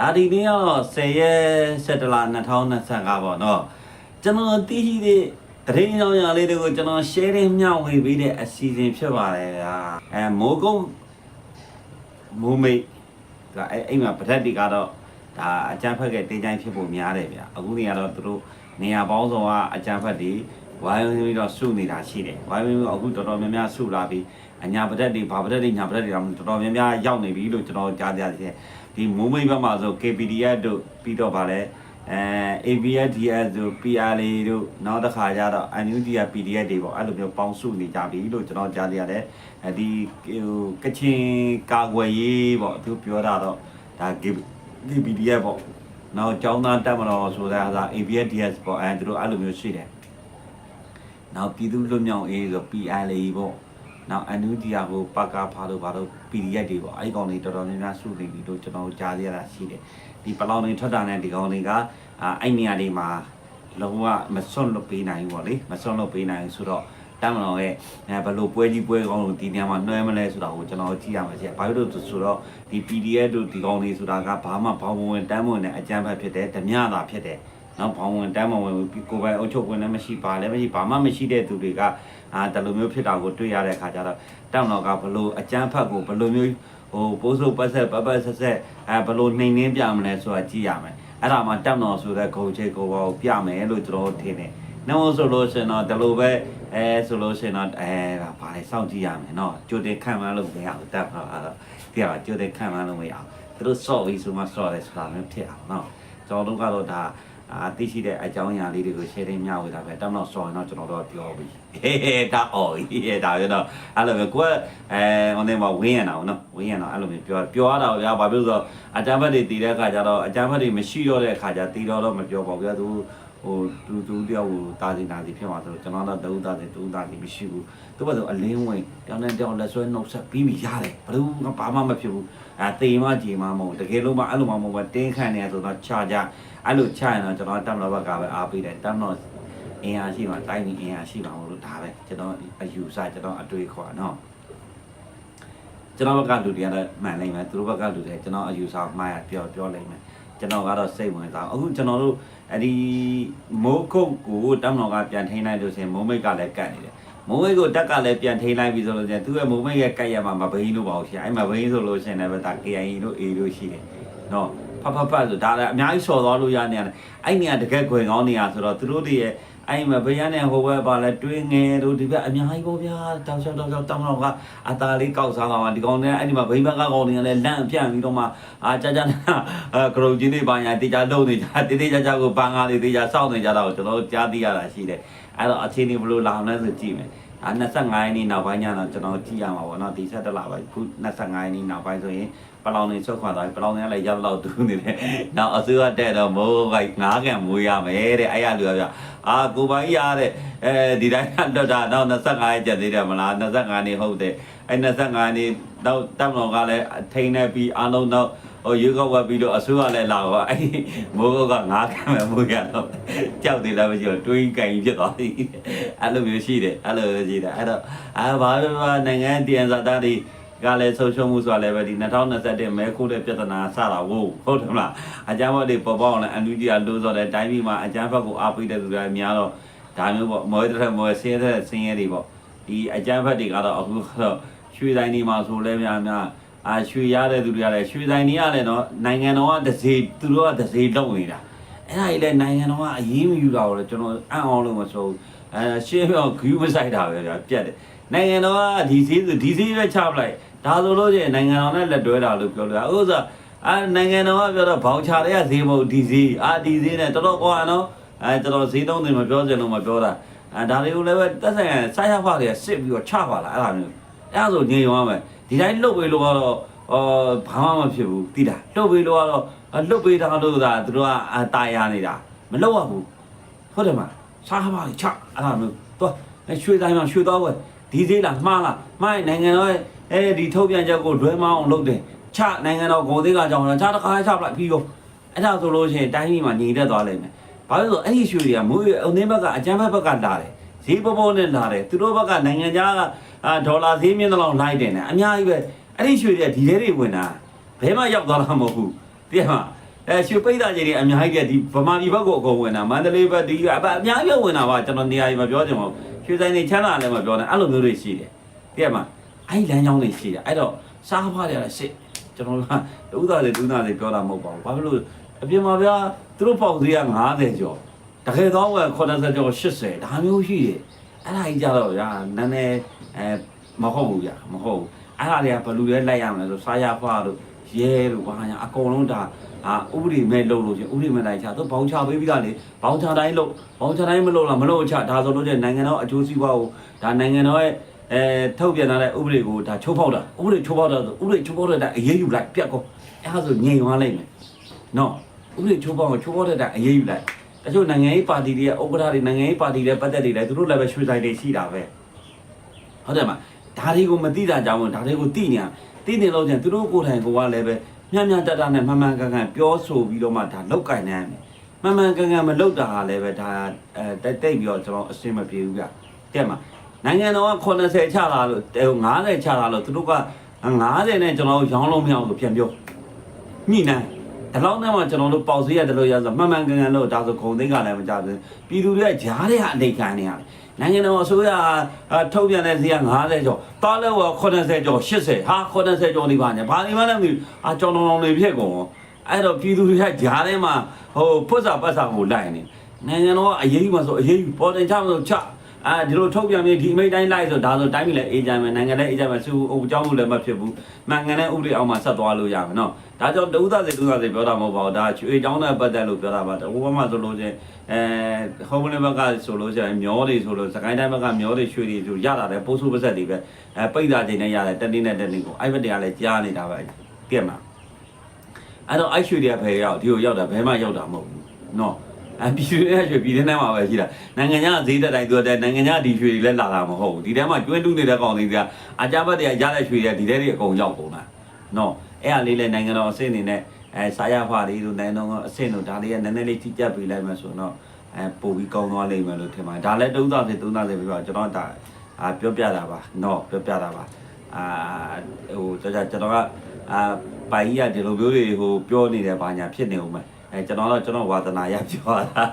ဒါဒီနေ့ကတော့10ရက်17လ2025ပေါ့နော်ကျွန်တော်တီးရှိတဲ့တရင်ကြောင်ရလေးတွေကိုကျွန်တော် sharing မျှဝေပေးတဲ့အစီအစဉ်ဖြစ်ပါတယ်ဗျာအဲမိုးကုတ်မိုးမိတ်ဒါအဲအိမ်မှာပထက်တွေကတော့ဒါအကြမ်းဖက်ကတင်းချိုင်းဖြစ်ဖို့များတယ်ဗျာအခုနေရာတော့သူတို့နေရာပေါင်းစုံကအကြမ်းဖက်တွေဝိုင်းဝန်းပြီးတော့စုနေတာရှိတယ်ဝိုင်းဝန်းပြီးတော့အခုတော်တော်များများစုလာပြီးအညာပထက်တွေဘာပထက်တွေညာပထက်တွေတော့တော်တော်များများရောက်နေပြီလို့ကျွန်တော်ကြားကြတယ် ဒီမိုးမိတ်ဘက်မှာဆို KPDF တို့ပြီးတော့ဗာလဲအဲ ABSDS တို့ PRA တို့နောက်တစ်ခါကျတော့ NUG က PDF တွေပေါ့အဲ့လိုမျိုးပေါင်းစုနေကြပြီလို့ကျွန်တော်ကြားသိရတယ်အဲဒီဟိုကချင်ကာကွယ်ရေးပေါ့သူပြောတာတော့ဒါ KPDF ပေါ့နောက်ကျောင်းသားတက်မတော်ဆိုတာက ABSDS ပေါ့အဲသူတို့အဲ့လိုမျိုးရှိတယ်နောက်ပြည်သူ့လွတ်မြောက်ရေးဆို PRA ပေါ့နောက် NUG ကဟိုပကဖာလို့ဘာလို့ PDF တွေပေါ့အဲ့ဒီကောင်တွေတော်တော်များများစုနေပြီလို့ကျွန်တော်ကြားရတာရှိတယ်ဒီပလောင်တွေထွက်တာနဲ့ဒီကောင်တွေကအာအဲ့နေရာတွေမှာလုံးဝမစွန့်လွတ်ပေးနိုင်ဘူးပေါ့လေမစွန့်လွတ်ပေးနိုင်ဘူးဆိုတော့တမ်းမတော်ရဲ့အဲဘယ်လိုပွဲကြီးပွဲကောင်းလို့ဒီနေရာမှာနှွဲမလဲဆိုတာကိုကျွန်တော်ကြည့်ရမှာရှိတယ်ဘာလို့လဲဆိုတော့ဒီ PDF တို့ဒီကောင်တွေဆိုတာကဘာမှဘောင်းဝင်တမ်းမဝင်တဲ့အကြမ်းဖက်ဖြစ်တယ်ဓမြတာဖြစ်တယ် နော်ဘောင်ဝင်တမ်းမဝင်ဘူးကိုယ်ပိုင်အုပ်ချုပ်ဝင်လည်းမရှိပါလည်းမရှိဘာမှမရှိတဲ့သူတွေကအာဒါလိုမျိုးဖြစ်တာကိုတွေ့ရတဲ့အခါကျတော့တောင်တော်ကဘလို့အကြမ်းဖက်ကိုဘလို့မျိုးဟိုပိုးစုပ်ပတ်ဆက်ပပတ်ဆက်ဆက်အဲဘလို့နှိမ်နှင်းပြမလဲဆိုတာကြည့်ရမယ်အဲ့ဒါမှတောင်တော်ဆိုတဲ့ဂုံချိတ်ကိုပေါ့ပြမယ်လို့ကျွန်တော်ထင်တယ်နောက်ဆိုလို့ရှင်တော့ဒါလိုပဲအဲဆိုလို့ရှင်တော့အဲဗာလေစောင့်ကြည့်ရမယ်နော်ကြိုတင်ခံမှန်းလို့မရဘူးတက်ပါတော့ပြပါကြိုတင်ခံမှန်းလို့မရဘူးသူတို့ဆော့ပြီးဆိုမှဆော့တယ်ဆိုတာမျိုးဖြစ်အောင်နော်ကျွန်တော်တို့ကတော့ဒါ အာသိရှိတဲ့အကြောင်းအရာလေးတွေကို sharing မျှဝေတာပဲတမ်းတော့စော်ရင်တော့ကျွန်တော်တို့ပြောပြီဟေးဟေးဒါအော်ဟေးဒါရတော့အဲ့လိုပဲကိုယ်အဲဟိုနေမှာဝင်းရတာနော်ဝင်းရတာအဲ့လိုမျိုးပြောပြောရတာဗျာဘာဖြစ်လို့ဆိုတော့အကြမ်းဖက်တွေတည်တဲ့အခါကျတော့အကြမ်းဖက်တွေမရှိတော့တဲ့အခါကျတည်တော့တော့မပြောပါဘူးဗျာသူဟိုသူသူတယောက်ကိုတာစီနာစီဖြစ်မှာဆိုတော့ကျွန်တော်တော့တူတာစီတူတာစီမရှိဘူးသူကဆိုအလင်းဝင်တောင်းတဲ့တောင်းလက်ဆွဲနှုတ်ဆက်ပြီးပြီရတယ်ဘယ်သူကဘာမှမဖြစ်ဘူးအဲတေမကြေမမဟုတ်တကယ်လို့မှအဲ့လိုမှမဟုတ်ဘူးတင်းခန့်နေရဆိုတော့ခြာကြ အဲ့လိုခြာရင်တော့ကျွန်တော်တမ်လောဘကပဲအားပေးတယ်တမ်လောအင်အားရှိမှတိုင်းပြီးအင်အားရှိမှာမလို့ဒါပဲကျွန်တော်အယူဆကျွန်တော်အတွေ့ခေါ်နော်ကျွန်တော်ဘက်ကလူတွေကလည်းမှန်နိုင်မယ်သူတို့ဘက်ကလူတွေကျွန်တော်အယူဆမှားရပြောပြောလိုက်မယ်ကျွန်တော်ကတော့စိတ်ဝင်စားအခုကျွန်တော်တို့အဲ့ဒီမိုးခုတ်ကိုတမ်လောကပြန်ထိန်းလိုက်လို့ဆိုရင်မိုးမိတ်ကလည်းကတ်နေတယ်မိုးမိတ်ကိုတက်ကလည်းပြန်ထိန်းလိုက်ပြီဆိုလို့ကျရင်သူရဲ့မိုးမိတ်ရဲ့ကက်ရမှာမဘိန်းလို့ပါဘူးရှင်အဲ့မဘိန်းဆိုလို့ရှင်လည်းပဲဒါ KIA တို့ A တို့ရှိတယ်နော် ဖဖဖဆိုဒါလည်းအများကြီးဆော်သွားလို့ရနေရတယ်အဲ့နေရာတကက်ခွင်ကောင်းနေရဆိုတော့သူတို့တွေရဲ့အဲ့မဘိန်းနဲ့ဟိုဘက်ပါလဲတွင်းငယ်တို့ဒီဘက်အများကြီးပေါ့ဗျာတောက်ချောက်တောက်ချောက်တောင်းတော့ကအตาလေးကောက်စားသွားမှာဒီကောင်နဲ့အဲ့ဒီမှာဘိန်းဘက်ကကောင်တွေကလည်းလန့်ပြန့်ပြီးတော့မှအာကြာကြာအဲဂရုကြီးတွေပါညာတေချာလုံနေကြတေးသေးချာချာကိုပန်းကားလေးတေချာစောင့်နေကြတာကိုကျွန်တော်ကြားသိရတာရှိတယ်အဲ့တော့အချင်းဒီဘလို့လာအောင်လဲဆိုကြည့်မယ်အာ25ရက်နေ့နောက်ပိုင်းကျတော့ကျွန်တော်ကြည့်ရမှာပေါ့နော်ဒီဆက်တလာပိုင်းခု25ရက်နေ့နောက်ပိုင်းဆိုရင် ပလောင်နေဆုတ်ခွာသွားပြီပလောင်နေကလည်းရောက်တော့တူးနေတယ်နောက်အစိုးရတက်တော့မိုးကငားကန်မွေးရမယ်တဲ့အဲ့ရလူကပြအာကိုပိုင်ရတဲ့အဲဒီတိုင်းကတော့တာနောက်25ရက်ကျသေးတယ်မလား25နေ့ဟုတ်တယ်အဲ့25နေ့နောက်တပ်မတော်ကလည်းထိန်းနေပြီးအားလုံးတော့ဟိုရေကောက်ဝက်ပြီးတော့အစိုးရလည်းလာတော့အဲ့မိုးကငားကန်မယ်မွေးရတော့ကြောက်တယ်လားမရှိတော့တွေးကြိုင်ဖြစ်သွားပြီအဲ့လိုမျိုးရှိတယ်အဲ့လိုရှိတယ်အဲ့တော့အာဘာဘာနိုင်ငံတည်န်စာသားတွေ ကလည်းဆုံးရှုံးမှုဆိုတာလည်းပဲဒီ2021မဲခိုးတဲ့ပြဿနာစတာဟုတ်ဟုတ်တယ်မလားအကြမ်းဖက်တွေပေါ်ပေါက်အောင်လည်းအန်ယူဂျီကလို့ဆိုတဲ့တိုင်းပြည်မှာအကြမ်းဖက်ကိုအားပေးတဲ့သူတွေများတော့ဒါမျိုးပေါ့မော်တဲ့မော်ဆင်းတဲ့ဆင်းရဲတွေပေါ့ဒီအကြမ်းဖက်တွေကတော့အခုကတော့ရွှေတိုင်းတွေမှာဆိုလဲများများအာရွှေရတဲ့သူတွေကလည်းရွှေတိုင်းတွေကလည်းတော့နိုင်ငံတော်ကတစ်စေသူတို့ကတစ်စေလောက်နေတာအဲ့ဒါကြီးလည်းနိုင်ငံတော်ကအရေးမယူတာကိုလည်းကျွန်တော်အံ့အောင်လို့မဆိုဘူးအဲရှင်းပြောဂူးမဆိုင်တာပဲဗျာပြက်တယ်နိုင်ငံတော်ကဒီစည်းဒီစည်းပဲချပလိုက် ဒါဆိုလို့ချင်းနိုင်ငံတော်နဲ့လက်တွဲတာလို့ပြောလို့ရဥစ္စာအာနိုင်ငံတော်ကပြောတော့ဘောင်ချတွေကဈေးမဟုတ်ဒီဈေးအာဒီဈေးနဲ့တော်တော်ကွာနော်အဲတော်တော်ဈေးသုံးတယ်မပြောချင်လို့မပြောတာအဲဒါတွေကိုလည်းပဲတက်ဆိုင်ဆိုင်ရဖာတွေကစစ်ပြီးတော့ချပါလားအဲ့ဒါမျိုးအဲ့ဒါဆိုညင်ရောမယ်ဒီတိုင်းလှုပ်ပေးလို့ကတော့အော်ဘာမှမဖြစ်ဘူးတိတာလှုပ်ပေးလို့ကတော့လှုပ်ပေးတာလို့သာသူတို့ကတာယာနေတာမလှုပ်ရဘူးဟုတ်တယ်မစားပါလေချအဲ့ဒါမျိုးတော့ရွှေတိုင်းမှာရွှေတော့ဝဲဒီဈေးလားမှားလားမှားနိုင်ငံတော်ရဲ့ အဲဒီထုတ်ပြန်ချက်ကိုလွဲမအောင်လုပ်တယ်ချနိုင်ငံတော်ဂုံသေးကကြောင့်ချတခါချပလိုက်ပြီးတော့အဲ့ဒါဆိုလို့ရှိရင်တိုင်းပြည်မှာညီတက်သွားလိမ့်မယ်ဘာလို့လဲဆိုတော့အဲ့ဒီရွှေတွေကမိုးအုံသင်းဘက်ကအကြမ်းဘက်ဘက်ကလာတယ်ဈေးပေါ်ပေါ်နဲ့လာတယ်သူတို့ဘက်ကနိုင်ငံခြားကအာဒေါ်လာဈေးမြင့်တော့လိုက်တယ်နဲ့အများကြီးပဲအဲ့ဒီရွှေတွေကဒီထဲတွေဝင်တာဘဲမှရောက်သွားတာမဟုတ်ဘူးတကယ်မှအဲရွှေပိတ်တာကြီးတွေအများကြီးကဒီဗမာပြည်ဘက်ကိုအကုန်ဝင်တာမန္တလေးဘက်ဒီအပအများကြီးဝင်တာပါကျွန်တော်နေရာကြီးမပြောချင်ပါဘူးရွှေဆိုင်တွေချမ်းသာလည်းမပြောနဲ့အဲ့လိုမျိုးတွေရှိတယ်တကယ်မှာ အဲ့လမ်းကြောင်းတွေရှိတယ်အဲ့တော့စားဖားတွေကရှစ်ကျွန်တော်ကတူးသားတွေတူးသားတွေပြောတာမဟုတ်ပါဘူးဘာဖြစ်လို့အပြင်မှာဗျာသူတို့ပေါက်သေးက90ကျော်တကယ်တော့က80ကျော်80ဒါမျိုးရှိတယ်အဲ့ဒါကြီးကြတော့ဗျာနည်းနည်းအဲမဟုတ်ဘူးဗျာမဟုတ်ဘူးအဲ့ဒါတွေကဘယ်လိုလဲလိုက်ရမလဲဆိုစားရဖားတို့ရဲတို့ဘာညာအကုန်လုံးဒါအာဥပဒေမဲ့လုပ်လို့ချင်းဥပဒေမဲ့တိုင်းချသူဘောင်းချပေးပြီးသားလေဘောင်းချတိုင်းလုပ်ဘောင်းချတိုင်းမလုပ်လားမလုပ်ချဒါဆိုလို့ချင်းနိုင်ငံတော်အကျိုးစီးပွားကိုဒါနိုင်ငံတော်ရဲ့ အဲထုတ်ပြန်လာတဲ့ဥပဒေကိုဒါချိုးဖောက်တာဥပဒေချိုးဖောက်တာဆိုဥပဒေချိုးဖောက်တဲ့အရေးယူလိုက်ပြတ်ကောအဲဒါဆိုငြိမ်သွားလိုက်မယ်နော်ဥပဒေချိုးဖောက်ကိုချိုးဖောက်တဲ့အရေးယူလိုက်တချို့နိုင်ငံရေးပါတီတွေရဲ့ဥက္ကဋ္ဌတွေနိုင်ငံရေးပါတီတွေပတ်သက်တွေလည်းသူတို့လည်းပဲရွှေဆိုင်တွေရှိတာပဲဟုတ်တယ်မဒါတွေကိုမသိတာကြောင့်ဒါတွေကိုသိနေတာသိနေလို့ချင်းသူတို့ကိုယ်တိုင်ကိုကလည်းပဲညံ့ညံ့တတနဲ့မှန်မှန်ကန်ကန်ပြောဆိုပြီးတော့မှဒါလောက်ကင်နိုင်တယ်မှန်မှန်ကန်ကန်မလောက်တာကလည်းပဲဒါအဲတိတ်တိတ်ပြီးတော့ကျွန်တော်အဆင်မပြေဘူးဗျတဲ့မှာ နိုင်ငံတော်က80ချလာလို့90ချလာလို့သူတို့က90နဲ့ကျွန်တော်ရောင်းလို့မရအောင်လို့ပြန်ပြောညှိနှိုင်းဒီလောက်နဲ့မှကျွန်တော်တို့ပေါက်စေးရတယ်လို့ရဆိုမှန်မှန်ကန်ကန်လို့ဒါဆိုခုံသိန်းကလည်းမကြဘူးပြည်သူတွေကဂျားတွေကအတိတ်ခံနေရတယ်နိုင်ငံတော်အစိုးရထုတ်ပြန်တဲ့ဈေးက90ကျော်တားလဲက80ကျော်80ဟာ80ကျော်နေပါညာဘာဒီမှလည်းမသိဘူးအာကြောင်တော်တော်လေးဖြစ်ကုန်အဲ့တော့ပြည်သူတွေကဂျားထဲမှာဟိုဖွတ်စာပတ်စာကိုလိုက်နေနိုင်ငံတော်ကအရေးယူမှာဆိုအရေးယူပေါ်တင်ချမှာဆိုချ အဲဒီလိုထုတ်ပြန်ပြီးဒီအမိတ်တိုင်းလိုက်ဆိုဒါဆိုတိုင်းပြည်လည်းအေးကြမယ်နိုင်ငံလည်းအေးကြမယ်စုအုပ်ကြောင်းမှုလည်းမဖြစ်ဘူးနိုင်ငံနဲ့ဥပဒေအောက်မှာဆက်သွားလို့ရမယ်နော်ဒါကြောင့်တဦးသားစီတဦးသားစီပြောတာမဟုတ်ပါဘူးဒါချွေကြောင်းနဲ့ပတ်သက်လို့ပြောတာပါဟိုဘက်မှာဆိုလို့ချင်းအဲဟိုဘက်ဘက်ကဆိုလို့ချင်းမျောတွေဆိုလို့စကိုင်းတိုင်းဘက်ကမျောတွေရွှေတွေဆိုရတာတယ်ပိုးစုပါဆက်တွေပဲအဲပိတ်တာချိန်နဲ့ရတယ်တက်တင်းနဲ့တက်တင်းကိုအဲ့ဘက်တွေကလည်းကြားနေတာပဲပြက်မှာအဲ့တော့အဲ့ရွှေတွေကဖယ်ရောက်ဒီကိုရောက်တာဘယ်မှရောက်တာမဟုတ်ဘူးနော် အပြည်ပြည်ရဲ့ရွှေပြည်ထဲမှာပဲရှိတာနိုင်ငံခြားဈေးတက်တိုင်းသူတဲ့နိုင်ငံခြားဒီရွှေတွေလည်းလာတာမဟုတ်ဘူးဒီထဲမှာကျွဲတူးနေတဲ့ကောင်တွေကအကြမ်းဖက်တွေကရတဲ့ရွှေတွေဒီထဲတွေအကုန်ရောက်ကုန်တာနော်အဲ့အလေးလည်းနိုင်ငံတော်အဆင့်အနေနဲ့အဲစာရဖာလေးတို့နိုင်ငံတော်အဆင့်တို့ဒါလေးကနည်းနည်းလေးတိကျပေးလိုက်မှဆိုတော့အဲပို့ပြီးကောင်းသွားလိမ့်မယ်လို့ထင်ပါတယ်ဒါလည်းတုံးသားစေတုံးသားစေပြီးတော့ကျွန်တော်ဒါအာပြောပြတာပါနော်ပြောပြတာပါအာဟိုကျွန်တော်ကျွန်တော်ကအာပိုင်ကြီးကဒီလိုမျိုးတွေဟိုပြောနေတယ်ဘာညာဖြစ်နေဦးမယ် အဲကျွန်တော်တော့ကျွန်တော်ဝါသနာရပြောတာ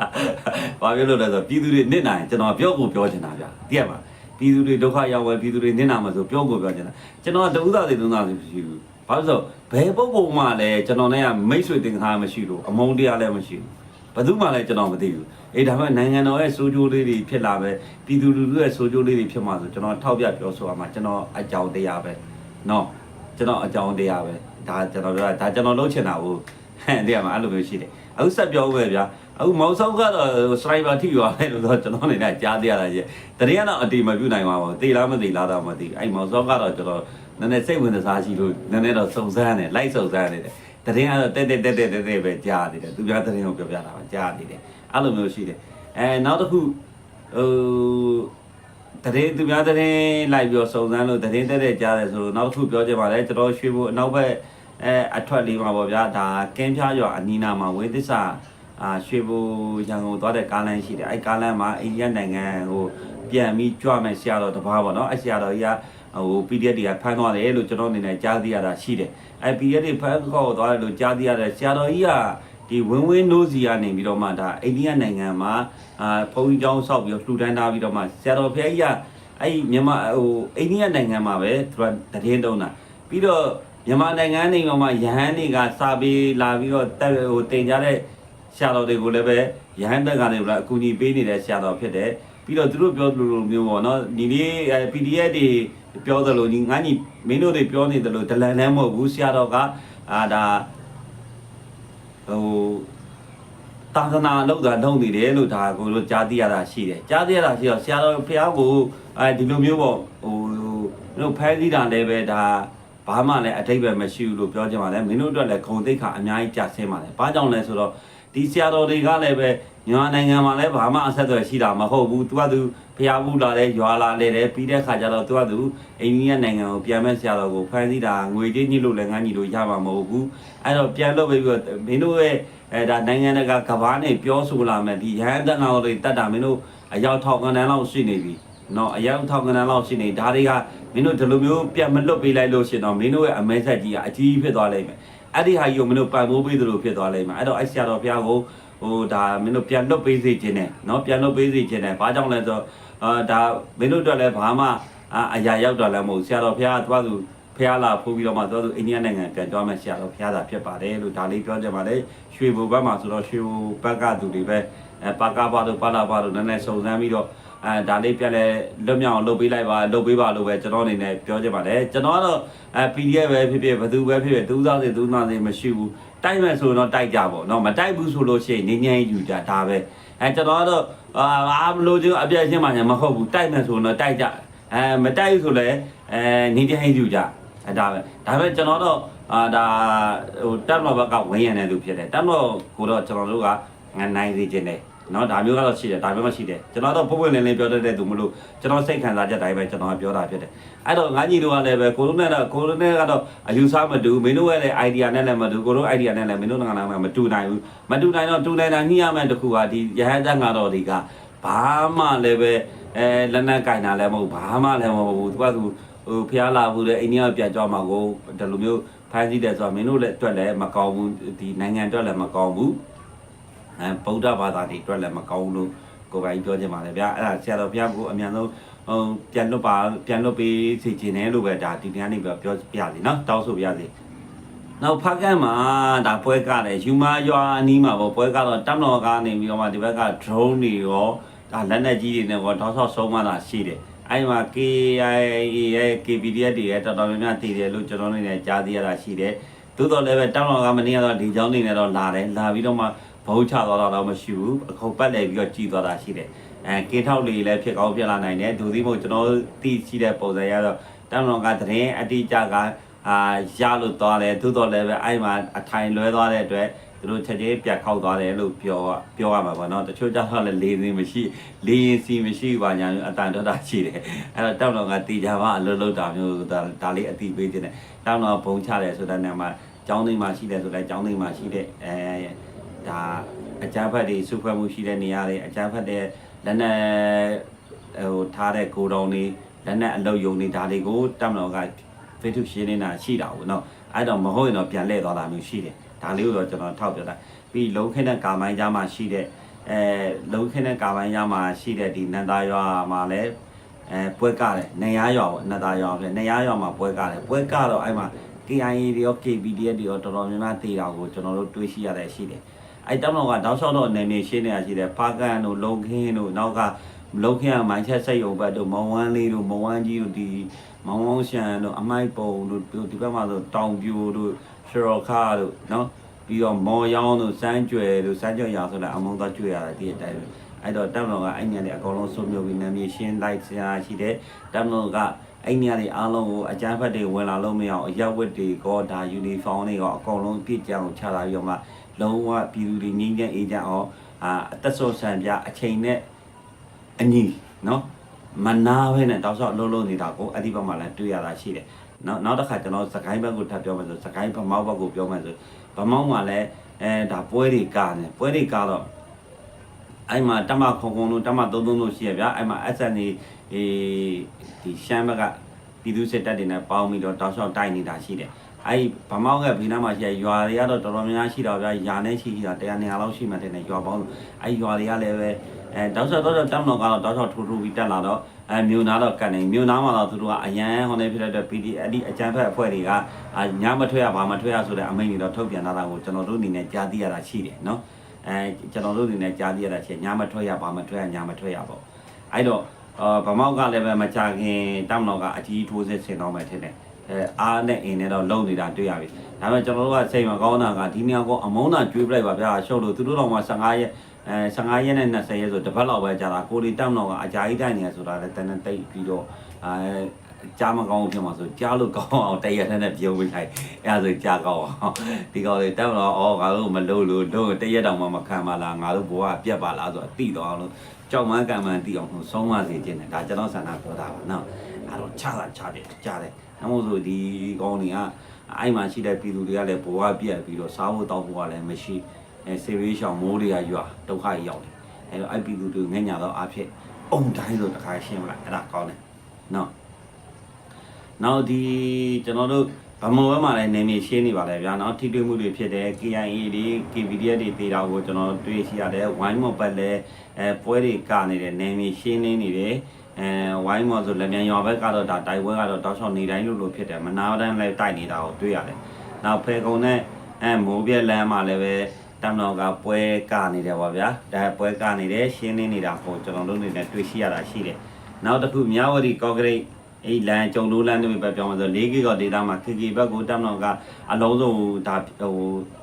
ဘာဖြစ်လို့လဲဆိုတော့ပြည်သူတွေနစ်နိုင်ကျွန်တော်ပြောကိုပြောချင်တာဗျာသိရပါပြည်သူတွေဒုက္ခရောက်ဝဲပြည်သူတွေနစ်နာမှာဆိုပြောကိုပြောချင်တာကျွန်တော်ကတဦးသားစီသုံးသားစီမရှိဘူးဘာလို့ဆိုဘယ်ပုဂ္ဂိုလ်မှလည်းကျွန်တော်နဲ့ကမိတ်ဆွေတင်ကားမရှိလို့အမုန်းတရားလည်းမရှိဘူးဘယ်သူမှလည်းကျွန်တော်မသိဘူးအေးဒါပေမဲ့နိုင်ငံတော်ရဲ့စိုးကျိုးလေးတွေဖြစ်လာပဲပြည်သူလူထုရဲ့စိုးကျိုးလေးတွေဖြစ်မှာဆိုကျွန်တော်ထောက်ပြပြောဆိုရမှာကျွန်တော်အကြောင်းတရားပဲเนาะကျွန်တော်အကြောင်းတရားပဲဒါကျွန်တော်ပြောတာဒါကျွန်တော်လုပ်ချင်တာကိုဟဲ့ တရားမှာအဲ့လိုမျိုးရှိတယ်အခုဆက်ပြောဦးပဲဗျာအခုမောင်ဆောင်ကတော့စနိုက်ပါထိသွားတယ်လို့ဆိုတော့ကျွန်တော်အနေနဲ့ကြားသိရတာကြီးတရင်ကတော့အတီမပြုတ်နိုင်ပါဘူးတေလားမသိလားတော့မသိအဲ့မောင်ဆောင်ကတော့ကျွန်တော်နည်းနည်းစိတ်ဝင်စားရှိလို့နည်းနည်းတော့စုံစမ်းတယ်လိုက်စုံစမ်းနေတယ်တရင်ကတော့တက်တက်တက်တက်တက်ပဲကြားနေတယ်သူပြောတရင်ကိုပြောပြတာပါကြားနေတယ်အဲ့လိုမျိုးရှိတယ်အဲနောက်တစ်ခုဟိုတရင်သူများတရင်လိုက်ပြီးစုံစမ်းလို့တရင်တက်တက်ကြားတယ်ဆိုတော့နောက်တစ်ခုပြောချင်ပါတယ်ကျွန်တော်ရွှေဖို့အနောက်ဘက် အဲအထွက်လေးမှာပေါ့ဗျာဒါကင်းဖြားရွာအနီးနားမှာဝင်းသစ္စာအာရွှေဘူရန်ကုန်သွားတဲ့ကားလမ်းရှိတယ်အဲကားလမ်းမှာအိန္ဒိယနိုင်ငံဟိုပြန်ပြီးကြွမယ်ဆရာတော်တစ်ပါးပေါ့နော်အဲဆရာတော်ကြီးကဟို PDF တွေကဖမ်းသွားတယ်လို့ကျွန်တော်အနေနဲ့ကြားသိရတာရှိတယ်အဲ PDF တွေဖမ်းခေါ်သွားတယ်လို့ကြားသိရတယ်ဆရာတော်ကြီးကဒီဝင်းဝင်းနိုးစီကနေပြီးတော့မှဒါအိန္ဒိယနိုင်ငံမှာအာဘုန်းကြီးကျောင်းဆောက်ပြီးတော့လှူဒန်းထားပြီးတော့မှဆရာတော်ဖះကြီးကအဲ့မြန်မာဟိုအိန္ဒိယနိုင်ငံမှာပဲသူကတည်င်းတုံးတာပြီးတော့ မြန်မာနိုင်ငံနေမှာရဟန်းတွေကစာပေးလာပြီးတော့တက်ဟိုတင်ကြတဲ့ဆရာတော်တွေကိုလည်းပဲရဟန်းတက်ကနေပြီးတော့အကူအညီပေးနေတဲ့ဆရာတော်ဖြစ်တယ်ပြီးတော့သူတို့ပြောသလိုလိုမျိုးပေါ့နော်ဒီနေ့ PDF တွေပြောသလိုညီငါညီမင်းတို့တွေပြောနေသလိုဒလန်လည်းမဟုတ်ဘူးဆရာတော်ကအာဒါဟိုတာသနာလောက်တာလုပ်နေတယ်လို့ဒါကိုတို့ကြားသိရတာရှိတယ်ကြားသိရတာရှိတော့ဆရာတော်ဖះကိုအဲဒီလိုမျိုးပေါ့ဟိုတို့ဖဲစည်းတာလည်းပဲဒါ ဘာမှလည်းအထိပ္ပယ်မရှိဘူးလို့ပြောကြပါလေမင်းတို့အတွက်လည်းဂုံတိတ်ခါအများကြီးကြာဆင်းပါလေဘာကြောင့်လဲဆိုတော့ဒီဆရာတော်တွေကလည်းပဲမြန်မာနိုင်ငံမှာလည်းဘာမှအဆက်အသွယ်ရှိတာမဟုတ်ဘူးသူကသူဖျားဘူးလာတယ်ရွာလာလေတယ်ပြီးတဲ့ခါကျတော့သူကသူအိန္ဒိယနိုင်ငံကိုပြန်မဲ့ဆရာတော်ကိုဖမ်းဆီးတာငွေကြေးညှိလို့လည်းငန်းညှိလို့ရမှာမဟုတ်ဘူးအဲ့တော့ပြန်လို့ပြီးတော့မင်းတို့ရဲ့အဲဒါနိုင်ငံတကာကဘာနဲ့ပြောဆိုလာမယ်ဒီရဟန်းတန်တော်တွေတတ်တာမင်းတို့အရောက်ထောက်ကန်တန်းလောက်ရှိနေပြီ နော်အယောက်ထောင်ကဏ္ဍလောက်ရှိနေဒါတွေကမင်းတို့ဒီလိုမျိုးပြတ်မလွတ်ပေးလိုက်လို့ရှင်တော့မင်းတို့ရဲ့အမဲဆက်ကြီးကအကြီးဖြစ်သွားလိမ့်မယ်အဲ့ဒီဟာကြီးကိုမင်းတို့ပံ့ပိုးပေးသလိုဖြစ်သွားလိမ့်မယ်အဲ့တော့အဲ့ဆရာတော်ဘုရားကိုဟိုဒါမင်းတို့ပြန်လွတ်ပေးစေခြင်းနဲ့နော်ပြန်လွတ်ပေးစေခြင်းနဲ့ဘာကြောင့်လဲဆိုတော့အာဒါမင်းတို့အတွက်လည်းဘာမှအရာရောက်တော့လည်းမဟုတ်ဆရာတော်ဘုရားကသွားသူဖះလာပို့ပြီးတော့မှသွားသူအိန္ဒိယနိုင်ငံပြန်သွားမှဆရာတော်ဖះသာဖြစ်ပါတယ်လို့ဒါလေးပြောကြပါလေရွှေဘိုဘက်မှာဆိုတော့ရွှေဘိုဘက်ကသူတွေပဲအဲပါကဘတို့ပါလာဘတို့နည်းနည်းစုံစမ်းပြီးတော့ အဲဒါလေးပြက်လဲလွတ်မြောက်အောင်လုပ်ပေးလိုက်ပါလုပ်ပေးပါလို့ပဲကျွန်တော်အနေနဲ့ပြောကြပါတယ်ကျွန်တော်ကတော့အဲ PDF ပဲဖြစ်ဖြစ်ဘယ်သူပဲဖြစ်ဖြစ်သူသားစီသူသားစီမရှိဘူးတိုက်မယ်ဆိုတော့တိုက်ကြပေါ့နော်မတိုက်ဘူးဆိုလို့ရှိရင်ငြိမ်းချမ်းယူကြဒါပဲအဲကျွန်တော်ကတော့အာဘာမလို့ကျအပြည့်ရှင်းမှညာမဟုတ်ဘူးတိုက်မယ်ဆိုတော့တိုက်ကြအဲမတိုက်ဘူးဆိုလဲအဲငြိမ်းချမ်းယူကြအဲဒါပဲဒါပေမဲ့ကျွန်တော်တော့အာဒါဟိုတက်မဘက်ကဝင်းရံတဲ့လူဖြစ်တယ်တက်မကိုတော့ကျွန်တော်တို့ကငနိုင်စေခြင်းတယ် နော်ဒါမျိုးကတော့ရှိတယ်ဒါမျိုးမရှိတယ်ကျွန်တော်တော့ပုံပွင့်လင်းလင်းပြောတတ်တဲ့သူမလို့ကျွန်တော်စိတ်ခံစားချက်တိုင်းပဲကျွန်တော်ကပြောတာဖြစ်တယ်အဲ့တော့ငါညီတို့ကလည်းပဲကိုလိုနဲ့တော့ကိုလိုနဲ့ကတော့အယူဆမတူမင်းတို့ရဲ့လည်း idea နဲ့လည်းမတူကိုလို idea နဲ့လည်းမင်းတို့ငါနာမတူနိုင်ဘူးမတူနိုင်တော့တူနိုင်တာညှိရမယ်တခုကဒီရဟန်းတန်ကတော့ဒီကဘာမှလည်းပဲအဲလက်နက်ကင်တာလည်းမဟုတ်ဘာမှလည်းမဟုတ်ဘူးသူကသူဟိုဖျားလာဘူးလေအိန္ဒိယပြန်ကြွမှာကိုဒီလိုမျိုးဖမ်းဆီးတယ်ဆိုတော့မင်းတို့လည်းအတွက်လည်းမကောင်းဘူးဒီနိုင်ငံအတွက်လည်းမကောင်းဘူး အဲဗုဒ္ဓဘာသာတွေအတွက်လည်းမကောင်းဘူးလို့ကိုယ်ပိုင်ပြောချင်ပါတယ်ဗျာအဲ့ဒါဆရာတော်ဘုရားကိုအမြန်ဆုံးဟိုပြန်လွတ်ပါပြန်လွတ်ပေးစီခြင်းတယ်လို့ပဲဒါဒီနေ့ကနေပြောပြောပြစီနော်တောင်းဆိုပြစီနောက်ဖက်ကန်းမှာဒါပွဲကတယ်ယူမာရွာအနီးမှာပေါ့ပွဲကတော့တမ်တော်ကနေပြီးတော့မှဒီဘက်က drone တွေရောဒါလက်နက်ကြီးတွေနဲ့ရောတောက်ဆောက်ဆုံးမတာရှိတယ်အဲ့မှာ KIA ရဲ့ KPDF တွေရဲ့တော်တော်များများတည်တယ်လို့ကျွန်တော်နေနဲ့ကြားသိရတာရှိတယ်သို့တော်လည်းပဲတမ်တော်ကမနေ့ကတော့ဒီเจ้าနေနဲ့တော့လာတယ်လာပြီးတော့မှ ဘုံချသွားတာတော့မရှိဘူးအခုပတ်လည်ပြီးတော့ကြည်သွားတာရှိတယ်အဲကင်းထောက်လေးလည်းဖြစ်ကောင်းဖြစ်လာနိုင်တယ်ဒူသီးမို့ကျွန်တော်သိရှိတဲ့ပုံစံရတော့တမ်တော်ကသတင်းအတိအကျကအာရလို့သွားတယ်သို့တော်လည်းပဲအဲ့မှာအထိုင်လွဲသွားတဲ့အတွက်သူတို့ချက်ချင်းပြတ်ခောက်သွားတယ်လို့ပြောပြောရမှာပေါ့နော်တချို့ကျတော့လည်းလေးစင်းမရှိလေးရင်စီမရှိပါညာအတန်တော့တာရှိတယ်အဲ့တော့တောင်းတော်ကတီကြပါအလုပ်လုပ်တာမျိုးဒါဒါလေးအတိပေးခြင်းတယ်တောင်းတော်ဘုံချတယ်ဆိုတဲ့နေရာမှာကျောင်းသိမ်းမှာရှိတယ်ဆိုတဲ့ကျောင်းသိမ်းမှာရှိတဲ့အဲ ဒါအကြမ်းဖက်တွေစုဖွဲ့မှုရှိတဲ့နေရာတွေအကြမ်းဖက်တဲ့လက်နက်ဟိုထားတဲ့ကိုတောင်တွေလက်နက်အလုတ်ယုံတွေဒါတွေကိုတက်မတော်ကဖေထုရှင်းနေတာရှိတာဘူးเนาะအဲ့တော့မဟုတ်ရင်တော့ပြန်လှည့်သွားတာမျိုးရှိတယ်ဒါလေးကိုတော့ကျွန်တော်ထောက်ပြတာပြီးလုံးခင်းတဲ့ကာမိုင်းကြားမှာရှိတဲ့အဲလုံးခင်းတဲ့ကာမိုင်းကြားမှာရှိတဲ့ဒီနန္တာရွာမှာလည်းအဲပွဲကတယ်နေရရွာပေါ့နန္တာရွာပဲနေရရွာမှာပွဲကတယ်ပွဲကတော့အဲ့မှာ KIA တွေရော KPDF တွေရောတော်တော်များများတေးတာကိုကျွန်တော်တို့တွေးရှိရတယ်ရှိတယ် အဲ့တောင်းတော့ကတောက်လျှောက်တော့အနေနဲ့ရှင်းနေတာရှိတယ်ဖားကန်တို့လုံခင်းတို့နောက်ကလုံခင်းကမိုင်းချက်စိတ်ုံဘက်တို့မောင်ဝမ်းလေးတို့မောင်ဝမ်းကြီးတို့ဒီမောင်ဝမ်းရှန်တို့အမိုက်ပုံတို့ဒီဘက်မှာဆိုတောင်ပြိုတို့ရှရောခါတို့နော်ပြီးတော့မော်ယောင်းတို့စမ်းကြွယ်တို့စမ်းကြွယ်ရာဆိုလည်းအမုန်းသားကြွယ်ရတယ်ဒီအတိုင်းပဲအဲ့တော့တောင်းတော့ကအဲ့ညနေအကုန်လုံးစုံမျိုးပြီးနာမည်ရှင်းလိုက်စရာရှိတယ်တောင်းတော့ကအဲ့ညနေအားလုံးကိုအကြမ်းဖက်တွေဝင်လာလို့မရအောင်အရက်ဝတ်တွေကောဒါယူနီဖောင်းတွေကောအကုန်လုံးပြည့်ကြအောင်ချလာပြီးတော့မှ လုံးဝပြည်သူတွေငြိမ်းချမ်းအေးချမ်းအောင်အာအသက်ဆုံးဆံပြအချိန်နဲ့အညီနော်မနာဘဲနဲ့တောက်လျှောက်လုံးလုံးနေတာကိုအဲ့ဒီဘက်မှာလည်းတွေ့ရတာရှိတယ်နောက်နောက်တစ်ခါကျွန်တော်စကိုင်းဘက်ကိုထပ်ပြောမယ်ဆိုစကိုင်းဗမောက်ဘက်ကိုပြောမယ်ဆိုဗမောက်မှာလည်းအဲဒါပွဲတွေကားနေပွဲတွေကားတော့အဲ့မှာတမခုံခုံတို့တမသုံးသုံးတို့ရှိရဗျာအဲ့မှာ SNA အေးဒီရှမ်းဘက်ကပြည်သူစစ်တပ်တွေနဲ့ပေါင်းပြီးတော့တောက်လျှောက်တိုက်နေတာရှိတယ် အဲ့ဗမောက်ကဘေးနားမှာရှိတဲ့ရွာတွေကတော့တော်တော်များများရှိတော့ဗျာယာနဲ့ရှိရှိတာတရားနေရာလောက်ရှိမှတဲ့ရွာပေါင်းအဲ့ရွာတွေကလည်းပဲအဲတောက်လျှောက်တော့တောင်းတော့ကတော့တောက်လျှောက်ထူထူပြီးတက်လာတော့အဲမြို့နာတော့ကန်နေမြို့နာမှာတော့သူတို့ကအရန်ဟိုနေဖြစ်တဲ့ PD အဲ့ဒီအကြမ်းဖက်အဖွဲ့တွေကအာညမထွက်ရဘာမထွက်ရဆိုတဲ့အမိန့်တွေတော့ထုတ်ပြန်လာတာကိုကျွန်တော်တို့အနေနဲ့ကြားသိရတာရှိတယ်နော်အဲကျွန်တော်တို့အနေနဲ့ကြားသိရတာရှိညမထွက်ရဘာမထွက်ရညမထွက်ရပေါ့အဲ့တော့အာဗမောက်ကလည်းပဲမကြခင်တောင်းတော့ကအကြီးထိုးစစ်ဆင်တော့မယ်ထင်တယ် အဲအားနဲ့အင်းနဲ့တော့လုံနေတာတွေ့ရပြီဒါပေမဲ့ကျွန်တော်တို့ကစိတ်မကောင်းတာကဒီနေရာကအမုန်းတာကျွေးပလိုက်ပါဗျာရှုပ်လို့သူတို့တော့မှ15ရက်အဲ15ရက်နဲ့20ရက်ဆိုတစ်ပတ်လောက်ပဲကြာတာကိုလီတောက်တော့ကအကြာကြီးတိုင်နေရဆိုတာလည်းတန်းတန်းတိတ်ပြီးတော့အဲကြားမကောင်းဘူးဖြစ်မှာဆိုကြားလို့ကောင်းအောင်တရက်နဲ့ပြုံးပေးလိုက်အဲဒါဆိုကြားကောင်းအောင်ဒီကောင်လေးတောက်တော့အော်ငါတို့မလို့လို့တော့တရက်တောင်မှမခံပါလားငါတို့ဘဝပြက်ပါလားဆိုတော့တိတော့အောင်လို့ကြောက်မှန်းကံမှန်းတိအောင်ဆုံးမစေခြင်းနဲ့ဒါကျွန်တော်ဆန္ဒပြောတာပါနော်အဲ့တော့ချတာချတယ်ကြားတယ်။ ဒါမို့ဆိုဒီကောင်းတွေကအဲ့မှာရှိတဲ့ပြည်သူတွေကလည်းဘဝပြက်ပြီးတော့စားဖို့တောက်ဖို့ကလည်းမရှိအဲဆေးဝေးရှောင်မိုးတွေကရွာဒုက္ခရောက်တယ်။အဲတော့အဲ့ပြည်သူတွေငညတော့အဖြစ်အုံတိုင်းဆိုတခါရှင်းမလားအဲ့ဒါကောင်းတယ်။နော်။နောက်ဒီကျွန်တော်တို့ဗမောဘက်မှာလည်းနေမြေရှင်းနေပါလေဗျာနော်ထိတွေ့မှုတွေဖြစ်တယ် KIA တွေ KVDF တွေတေတာကိုကျွန်တော်တွေ့ရှိရတယ်ဝိုင်းမော်ဘက်လည်းအဲပွဲတွေကနေတယ်နေမြေရှင်းနေနေတယ် အဲဝိုင်းမော်ဆိုလက်မြန်ရွာဘက်ကတော့ဒါတိုက်ပွဲကတော့တောက်လျှောက်နေတိုင်းလို့လို့ဖြစ်တယ်မနာတမ်းလည်းတိုက်နေတာကိုတွေ့ရတယ်နောက်ဖေကုံနဲ့အဲမိုးပြက်လမ်းမှာလည်းပဲတမ်တော်ကပွဲကနေတယ်ပါဗျာဒါပွဲကနေတယ်ရှင်းနေနေတာကိုကျွန်တော်တို့နေနဲ့တွေ့ရှိရတာရှိတယ်နောက်တစ်ခုမြဝတီကော့ဂရိတ်အဲ့လမ်းကြုံလို့လမ်းတွေပဲပြောင်းမှာဆို၄ဂီကဒေတာမှာ KK ဘက်ကိုတက်မတော့ကအလုံးစုံဒါဟို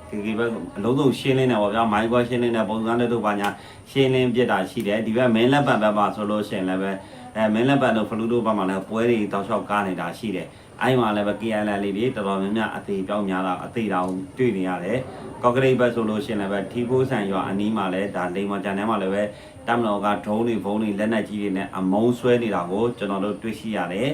KK ဘက်အလုံးစုံရှင်းလင်းနေပါဗျာမိုင်းကွာရှင်းလင်းနေပုံစံတွေတို့ပါညာရှင်းလင်းပြစ်တာရှိတယ်ဒီဘက်မင်းလက်ပံဘက်မှာဆိုလို့ရှိရင်လည်းပဲ အဲမင်းလက်ပံတို့ဖလူတို့ဘက်မှာလည်းပွဲတွေတောက်လျှောက်ကားနေတာရှိတယ်အဲ့မှာလည်းပဲ KIL လေးတွေတော်တော်များများအသေးပြောင်းများတာအသေးတောင်တွေ့နေရတယ်ကော့ကရိတ်ဘက်ဆိုလို့ရှိရင်လည်းပဲထီဖိုးဆန်ရွာအနီးမှာလည်းဒါလိမ်မတန်ထဲမှာလည်းပဲတမ်လောကဒရုန်းတွေဖုန်းတွေလက်နက်ကြီးတွေနဲ့အမုန်းဆွဲနေတာကိုကျွန်တော်တို့တွေ့ရှိရတယ်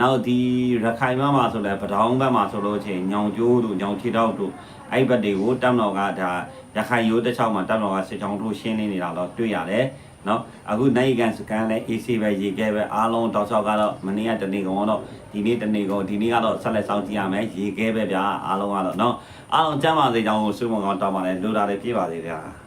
နောက်ဒီရခိုင်ဘက်မှာဆိုလဲပထောင်ဘက်မှာဆိုလို့ချင်းညောင်ကျိုးတို့ညောင်ချီတောက်တို့အဲ့ဘက်တွေကိုတပ်မတော်ကဒါရခိုင်ရိုးတစ်ချောင်းမှာတပ်မတော်ကစစ်ချောင်းတို့ရှင်းနေနေတာတော့တွေ့ရတယ် နော်အခုနိုင်ကန်စကန်လဲ AC ပဲရေခဲပဲအားလုံးတောက်ချောက်ကတော့မနေ့ကတနေ့ကောင်တော့ဒီနေ့တနေ့ကောင်ဒီနေ့ကတော့ဆက်လက်ဆောင်ကြည့်ရမယ်ရေခဲပဲဗျာအားလုံးကတော့နော်အားလုံးကျမ်းပါစေကြောင်းကိုစုမကောင်းတောင်းပါလေလိုတာလေးပြည့်ပါစေဗျာ